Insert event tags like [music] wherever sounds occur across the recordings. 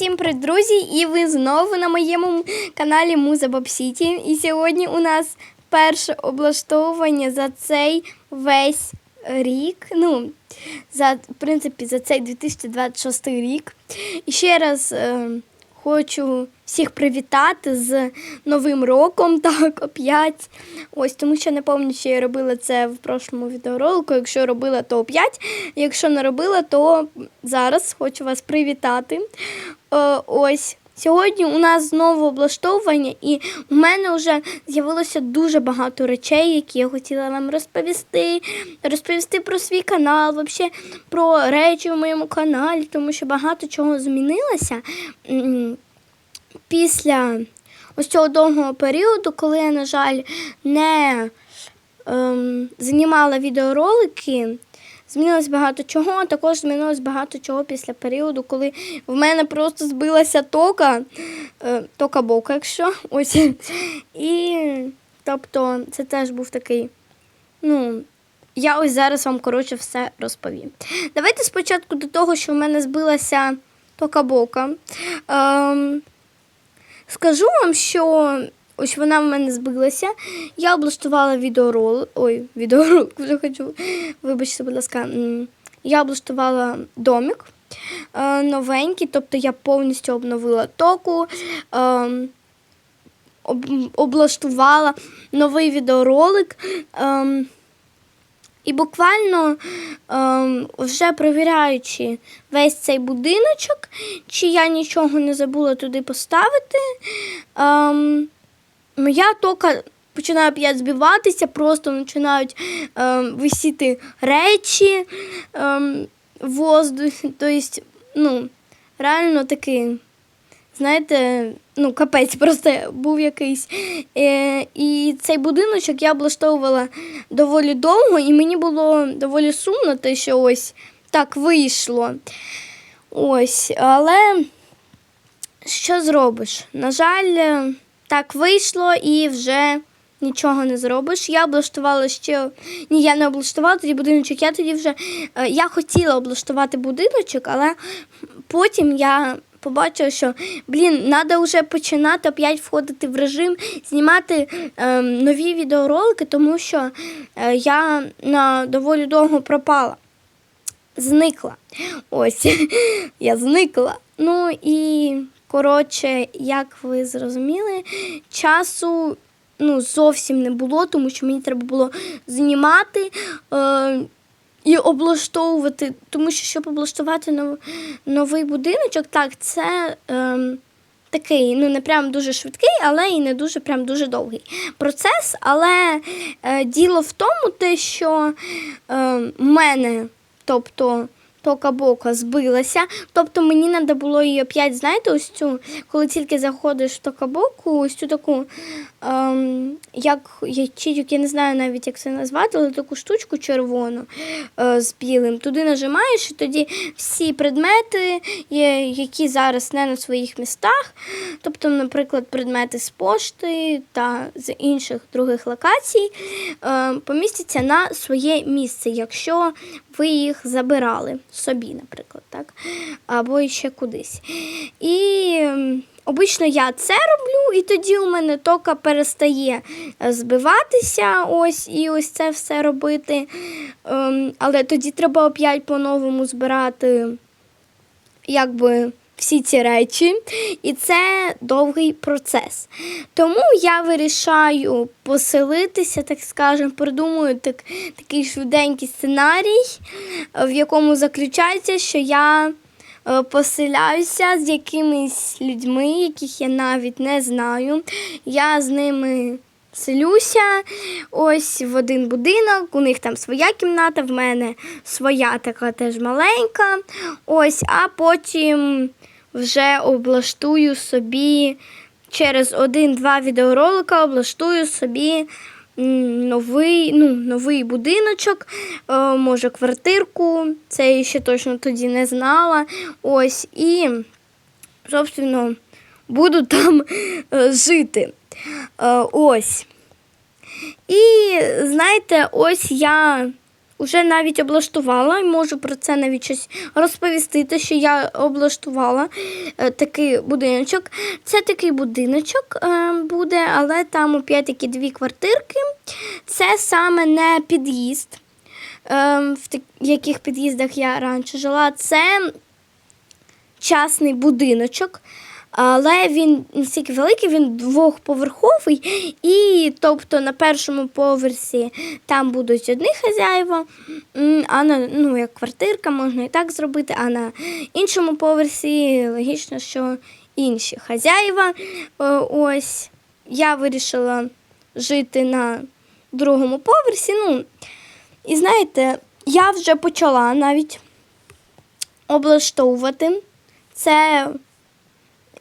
Всім привіт, друзі! І ви знову на моєму каналі Муза Боб Сіті. І сьогодні у нас перше облаштовування за цей весь рік. Ну, за, в принципі, за цей 2026 рік. І ще раз е, хочу всіх привітати з Новим роком, [laughs] так, опять. Ось, тому що не пам'ятаю, що я робила це в прошлому відеоролику. Якщо робила, то опять. Якщо не робила, то зараз хочу вас привітати. Е, ось. Сьогодні у нас знову облаштовування, і у мене вже з'явилося дуже багато речей, які я хотіла вам розповісти. Розповісти про свій канал, взагалі про речі в моєму каналі, тому що багато чого змінилося. Після ось цього довгого періоду, коли я, на жаль, не ем, знімала відеоролики, змінилось багато чого, а також змінилось багато чого після періоду, коли в мене просто збилася тока, е, тока бока, якщо [laughs] ось. І тобто це теж був такий, ну. Я ось зараз вам коротше все розповім. Давайте спочатку до того, що в мене збилася тока бока. Ем, Скажу вам, що ось вона в мене збилася. Я облаштувала відеорол. Ой, відеоролик вже хочу. Вибачте, будь ласка. Я облаштувала домик е, новенький, тобто я повністю обновила току. е, об- облаштувала новий відеоролик. Ем, і буквально ем, вже перевіряючи весь цей будиночок, чи я нічого не забула туди поставити, ем, моя тока починає опять збиватися, просто починають ем, висіти речі ем, в воздухі. Тобто, ну, реально такий знаєте, ну, капець просто був якийсь. Е, і цей будиночок я облаштовувала доволі довго, і мені було доволі сумно, те, що ось так вийшло. Ось, але що зробиш? На жаль, е, так вийшло і вже. Нічого не зробиш. Я облаштувала ще. Ні, я не облаштувала тоді будиночок. Я тоді вже е, я хотіла облаштувати будиночок, але потім я побачила, що блін, треба вже починати опять входити в режим, знімати е, нові відеоролики, тому що е, я на доволі довго пропала. Зникла. Ось, [laughs] я зникла. Ну і коротше, як ви зрозуміли, часу ну, зовсім не було, тому що мені треба було знімати. Е, і облаштовувати, тому що щоб облаштувати нов, новий будиночок, так, це ем, такий, ну не прям дуже швидкий, але і не дуже прям дуже довгий процес. Але е, діло в тому, те, що е, мене, тобто тока-бока збилася. Тобто мені треба було її опять, знаєте, ось цю, коли тільки заходиш в тока-боку, ось цю таку, ем, як ячейок, я не знаю навіть, як це назвати, але таку штучку червону е, з білим. Туди нажимаєш, і тоді всі предмети, є, які зараз не на своїх містах, тобто, наприклад, предмети з пошти та з інших других локацій, е, помістяться на своє місце, якщо ви їх забирали собі, наприклад, так? або ще кудись. І обично я це роблю, і тоді у мене тока перестає е, збиватися, ось і ось це все робити. Ем, Але тоді треба опять по-новому збирати, якби. Всі ці речі, і це довгий процес. Тому я вирішаю поселитися, так скажемо, придумую так, такий швиденький сценарій, в якому заключається, що я е, поселяюся з якимись людьми, яких я навіть не знаю. Я з ними селюся ось в один будинок, у них там своя кімната, в мене своя така теж маленька. Ось, а потім вже облаштую собі через один-два відеоролика облаштую собі новий, ну, новий будиночок, е, може квартирку. Це я ще точно тоді не знала. Ось, і, собственно, буду [laughs] там е, жити. Е, ось. І знаєте, ось я вже навіть облаштувала і можу про це навіть щось розповісти, те, що я облаштувала е, такий будиночок. Це такий будиночок е, буде, але там опять такі дві квартирки. Це саме не під'їзд, е, в яких під'їздах я раніше жила. Це частний будиночок. Але він настільки великий, він двохповерховий, і тобто на першому поверсі там будуть одні хазяїва, а на ну, як квартирка можна і так зробити, а на іншому поверсі логічно, що інші хазяїва. Е, Ось я вирішила жити на другому поверсі. Ну, і знаєте, я вже почала навіть облаштовувати це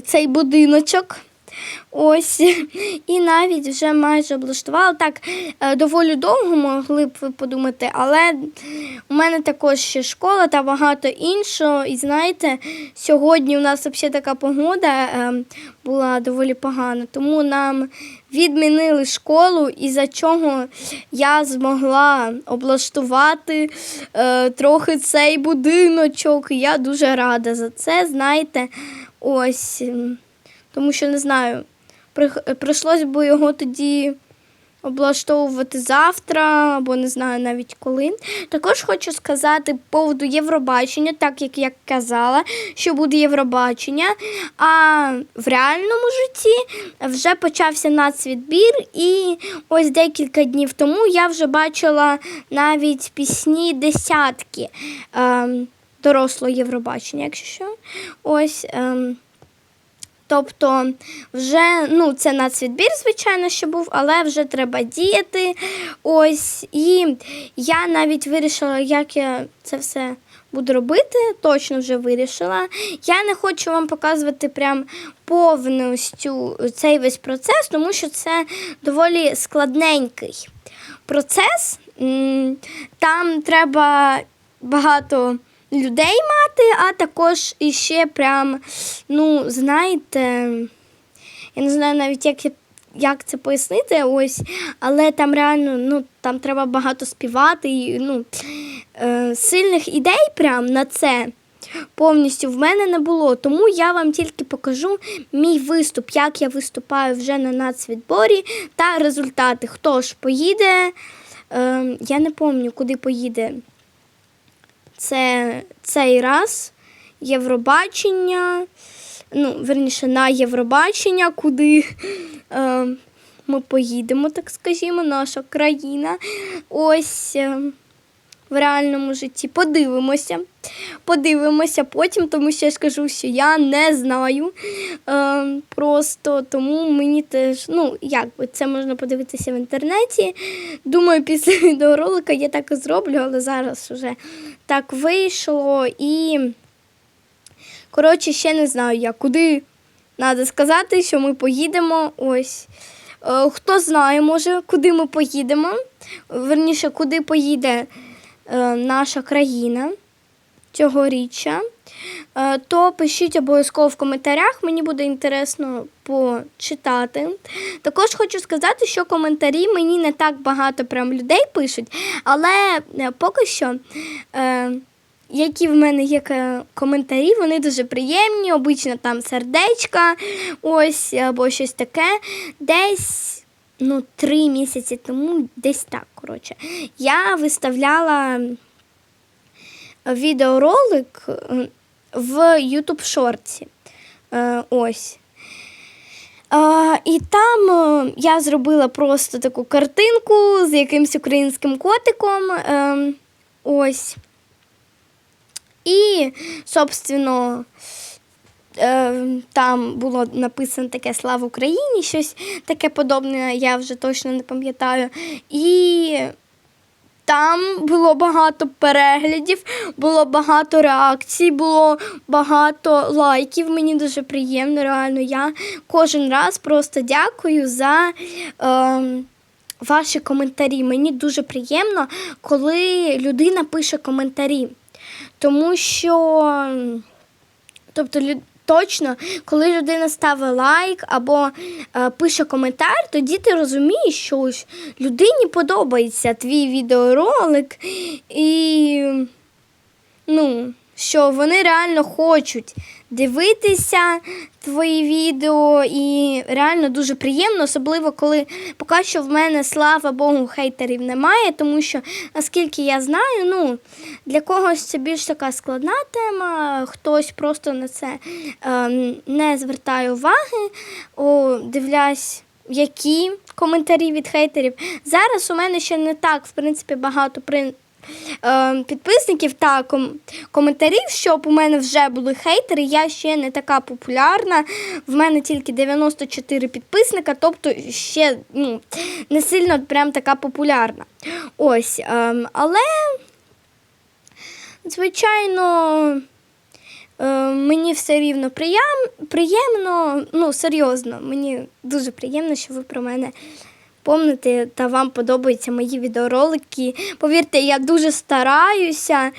цей будиночок. Ось, і навіть вже майже облаштувала. Так, е, доволі довго могли б ви подумати, але у мене також ще школа та багато іншого. І знаєте, сьогодні у нас взагалі така погода е, була доволі погана, тому нам відмінили школу, і за чого я змогла облаштувати е, трохи цей будиночок. Я дуже рада за це, знаєте. Ось. тому що не знаю, прийшлось би його тоді облаштовувати завтра, або не знаю навіть коли. Також хочу сказати по поводу Євробачення, так як я казала, що буде Євробачення. А в реальному житті вже почався нацвідбір, і ось декілька днів тому я вже бачила навіть пісні десятки дорослого Євробачення, якщо що. Ось. Ем, Тобто, вже ну, це нацвідбір, звичайно, що був, але вже треба діяти. Ось. І я навіть вирішила, як я це все буду робити. Точно вже вирішила. Я не хочу вам показувати прям повністю цей весь процес, тому що це доволі складненький процес. Там треба багато людей мати, а також іще прям, ну, знаєте, я не знаю навіть, як, як це пояснити, ось, але там реально ну, там треба багато співати. І, ну, е, сильних ідей прям на це повністю в мене не було. Тому я вам тільки покажу мій виступ, як я виступаю вже на нацвідборі та результати. Хто ж поїде? Е, я не пам'ятаю, куди поїде це цей раз Євробачення, ну, верніше, на Євробачення, куди е, ми поїдемо, так скажімо, наша країна. Ось е, в реальному житті. Подивимося. Подивимося потім, тому що я ж кажу, що я не знаю. Е, просто тому мені теж, ну, як би, це можна подивитися в інтернеті. Думаю, після [laughs] відеоролика я так і зроблю, але зараз вже так вийшло. І, коротше, ще не знаю я, куди треба сказати, що ми поїдемо. Ось. Е, Хто знає, може, куди ми поїдемо. Верніше, куди поїде наша країна цьогоріччя, е, то пишіть обов'язково в коментарях, мені буде інтересно почитати. Також хочу сказати, що коментарі мені не так багато прям людей пишуть, але е, поки що. Е, які в мене є коментарі, вони дуже приємні, обично там сердечка, ось або щось таке. Десь ну, три місяці тому, десь так, коротше, я виставляла відеоролик в YouTube шорті. Е, Ось. І там е, я зробила просто таку картинку з якимсь українським котиком. Е, ось. І, собственно, там було написано таке Слава Україні, щось таке подобне, я вже точно не пам'ятаю. І там було багато переглядів, було багато реакцій, було багато лайків. Мені дуже приємно, реально. Я кожен раз просто дякую за. Е, Ваші коментарі. Мені дуже приємно, коли людина пише коментарі. Тому що, тобто, точно, коли людина ставить лайк або е, пише коментар, тоді ти розумієш, що ось людині подобається твій відеоролик і ну, що вони реально хочуть дивитися твої відео, і реально дуже приємно, особливо коли поки що в мене, слава Богу, хейтерів немає, тому що, наскільки я знаю, ну, для когось це більш така складна тема, хтось просто на це ем, не звертає уваги, о, дивлясь. Які коментарі від хейтерів. Зараз у мене ще не так, в принципі, багато е, підписників та ком, коментарів, щоб у мене вже були хейтери. Я ще не така популярна. В мене тільки 94 підписника, тобто ще ну, не сильно прям така популярна. Ось, е, але, звичайно. Е, Мені все рівно приєм, приємно, ну серйозно, мені дуже приємно, що ви про мене помните та вам подобаються мої відеоролики. Повірте, я дуже стараюся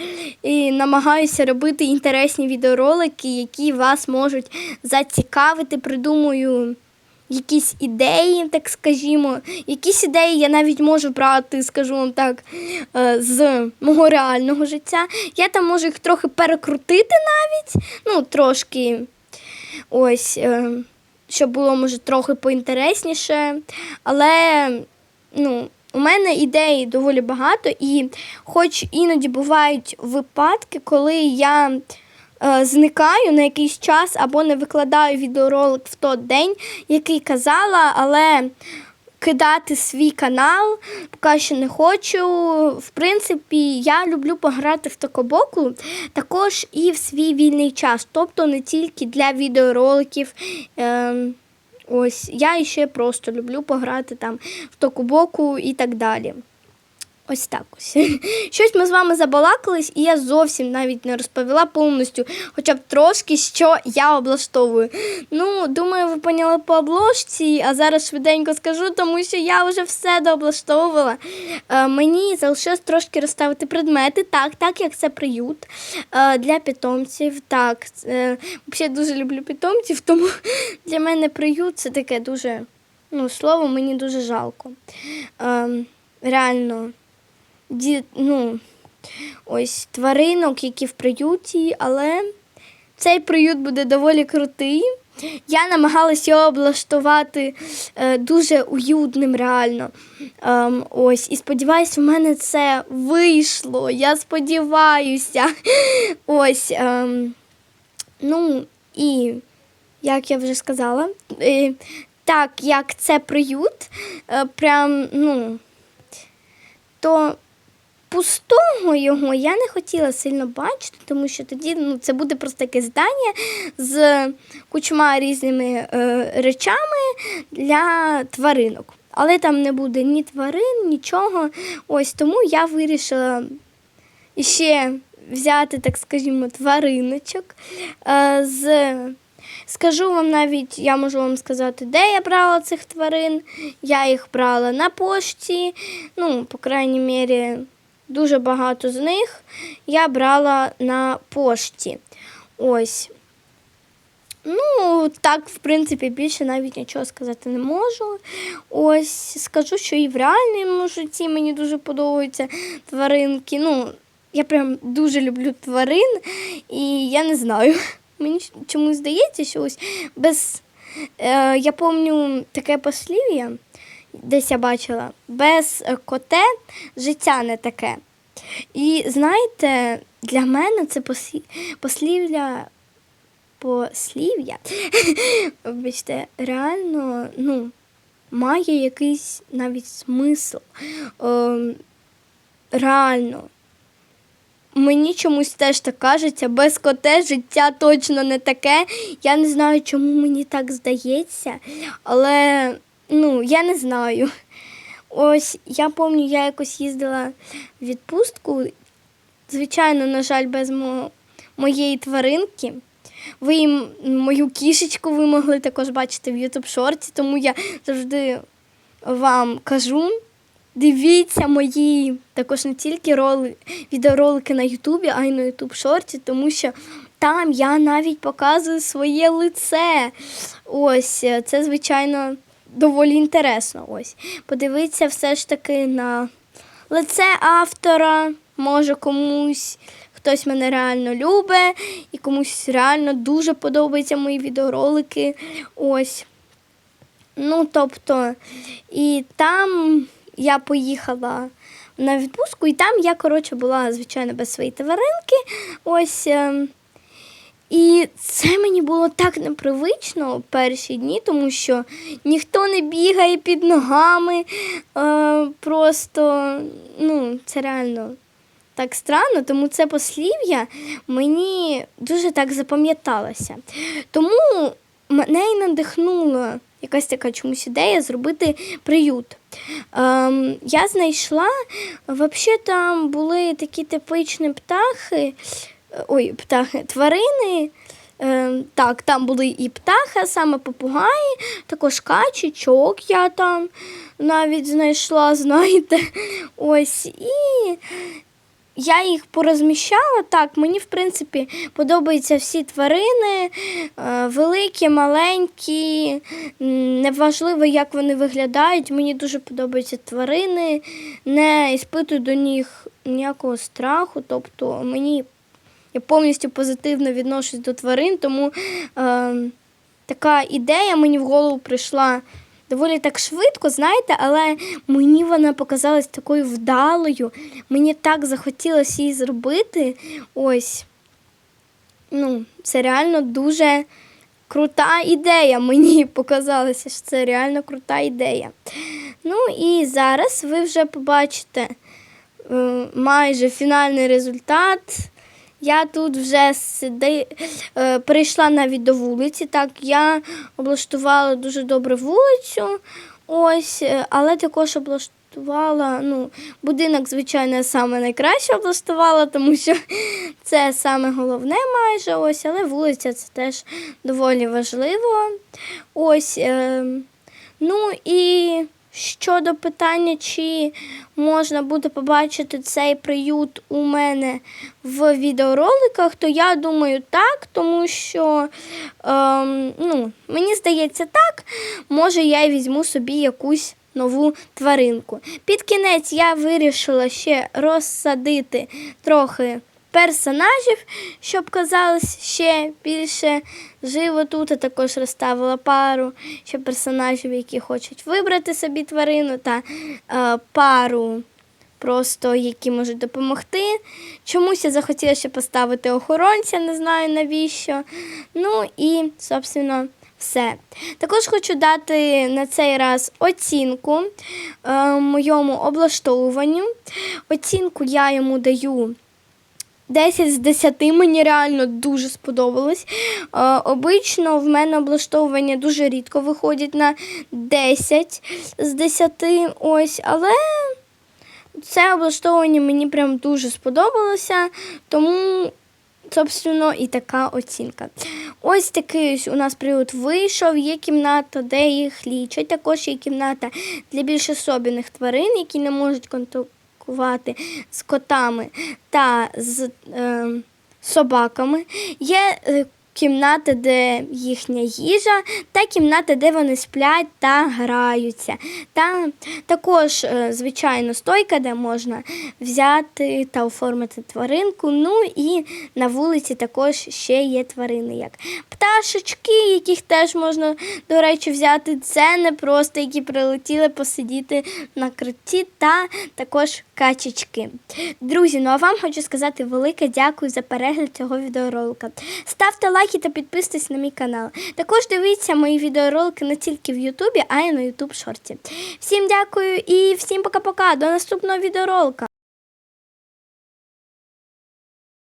і намагаюся робити інтересні відеоролики, які вас можуть зацікавити. Придумую якісь ідеї, так скажімо. Якісь ідеї я навіть можу брати, скажу вам так, е, з мого реального життя. Я там можу їх трохи перекрутити навіть, ну, трошки. Ось, е, щоб було, може, трохи поінтересніше. Але, ну. У мене ідей доволі багато, і хоч іноді бувають випадки, коли я е, зникаю на якийсь час або не викладаю відеоролик в той день, який казала, але кидати свій канал поки що не хочу. В принципі, я люблю пограти в такобоку також і в свій вільний час, тобто не тільки для відеороликів. Е, Ось я ще просто люблю пограти там в токубоку і так далі. Ось так ось. [laughs] Щось ми з вами забалакались, і я зовсім навіть не розповіла повністю, хоча б трошки, що я облаштовую. Ну, думаю, ви поняли по обложці, а зараз швиденько скажу, тому що я вже все дооблаштовувала. Е, мені залишилось трошки розставити предмети, так, так як це приют е, для питомців. Так, е, взагалі дуже люблю питомців, тому [laughs] для мене приют це таке дуже, ну, слово, мені дуже жалко. Е, реально ді, ну, ось тваринок, які в приюті, але цей приют буде доволі крутий. Я намагалася його облаштувати е, дуже уютним, реально. Ем, ось, і сподіваюся, в мене це вийшло. Я сподіваюся. [laughs] Ось. Ем, ну, і як я вже сказала, е, так як це приют, е, прям, ну, то пустого його я не хотіла сильно бачити, тому що тоді ну, це буде просто таке здання з кучма різними е, речами для тваринок. Але там не буде ні тварин, нічого. Ось тому я вирішила ще взяти, так скажімо, твариночок. Е, з... Скажу вам навіть, я можу вам сказати, де я брала цих тварин. Я їх брала на пошті. Ну, по крайній мірі, дуже багато з них я брала на пошті. Ось. Ну, так, в принципі, більше навіть нічого сказати не можу. Ось, скажу, що і в реальному житті мені дуже подобаються тваринки. Ну, я прям дуже люблю тварин, і я не знаю. [laughs] Мені чомусь здається, що ось без. Е, я пам'ятаю таке послів'я, десь я бачила, без коте життя не таке. І знаєте, для мене це послі- послів'я [laughs] вибачте, реально, ну, має якийсь навіть смисл. Ем, реально. Мені чомусь теж так кажеться, без коте життя точно не таке. Я не знаю, чому мені так здається, але ну, я не знаю. Ось я пам'ятаю, я якось їздила в відпустку. Звичайно, на жаль, без мо- моєї тваринки. Ви їм- мою кішечку ви могли також бачити в YouTube шорті, тому я завжди вам кажу. Дивіться мої також не тільки роли, відеоролики на Ютубі, а й на Ютуб шорті, тому що там я навіть показую своє лице. Ось, це, звичайно, доволі інтересно. Ось. Подивитися все ж таки на лице автора. Може комусь хтось мене реально любить, і комусь реально дуже подобаються мої відеоролики. Ось. Ну, тобто, і там я поїхала на відпустку, і там я, коротше, була, звичайно, без своєї тваринки. Ось. І це мені було так непривично перші дні, тому що ніхто не бігає під ногами. Е, просто, ну, це реально так странно, тому це послів'я мені дуже так запам'яталося. Тому мене і надихнула якась така чомусь ідея зробити приют. Ем, я знайшла, взагалі там були такі типичні птахи, ой, птахи, тварини. Ем, так, там були і птахи, саме попугаї, також качечок я там навіть знайшла, [laughs] знаєте. Ось. І я їх порозміщала так. Мені, в принципі, подобаються всі тварини, е, великі, маленькі, неважливо, як вони виглядають. Мені дуже подобаються тварини, не іспитую до них ніякого страху. Тобто мені я повністю позитивно відношусь до тварин, тому е, така ідея мені в голову прийшла доволі так швидко, знаєте, але мені вона показалась такою вдалою. Мені так захотілося її зробити. Ось. Ну, це реально дуже крута ідея. Мені показалося, що це реально крута ідея. Ну і зараз ви вже побачите е, майже фінальний результат. Я тут вже сиди, е, перейшла навіть до вулиці. Так, я облаштувала дуже добре вулицю, ось, е, але також облаштувала, ну, будинок, звичайно, саме найкраще облаштувала, тому що [laughs] це саме головне майже ось, але вулиця це теж доволі важливо. Ось. Е, ну і щодо питання, чи можна буде побачити цей приют у мене в відеороликах, то я думаю так, тому що ем, ну, мені здається так, може я візьму собі якусь нову тваринку. Під кінець я вирішила ще розсадити трохи персонажів, щоб казалось ще більше живо тут. А також розставила пару ще персонажів, які хочуть вибрати собі тварину, та е, пару просто які можуть допомогти. Чомусь я захотіла ще поставити охоронця, не знаю навіщо. Ну і, собственно, все. Також хочу дати на цей раз оцінку е, моєму облаштовуванню. Оцінку я йому даю 10 з 10 мені реально дуже сподобалось. Е, обично в мене облаштовування дуже рідко виходять на 10 з 10. Ось, але це облаштовування мені прям дуже сподобалося, тому, собственно, і така оцінка. Ось такий ось у нас приют вийшов. Є кімната, де їх лічать. Також є кімната для більш особливих тварин, які не можуть контактувати з котами та з е, собаками. Є е, кімната, де їхня їжа, та кімната, де вони сплять та граються. Та також, е, звичайно, стойка, де можна взяти та оформити тваринку. Ну і на вулиці також ще є тварини, як пташечки, яких теж можна, до речі, взяти. Це не просто які прилетіли посидіти на крутті, та також качечки. Друзі, ну а вам хочу сказати велике дякую за перегляд цього відеоролика. Ставте лайки та підписуйтесь на мій канал. Також дивіться мої відеоролики не тільки в Ютубі, а й на Ютуб Шорті. Всім дякую і всім пока-пока. До наступного відеоролика.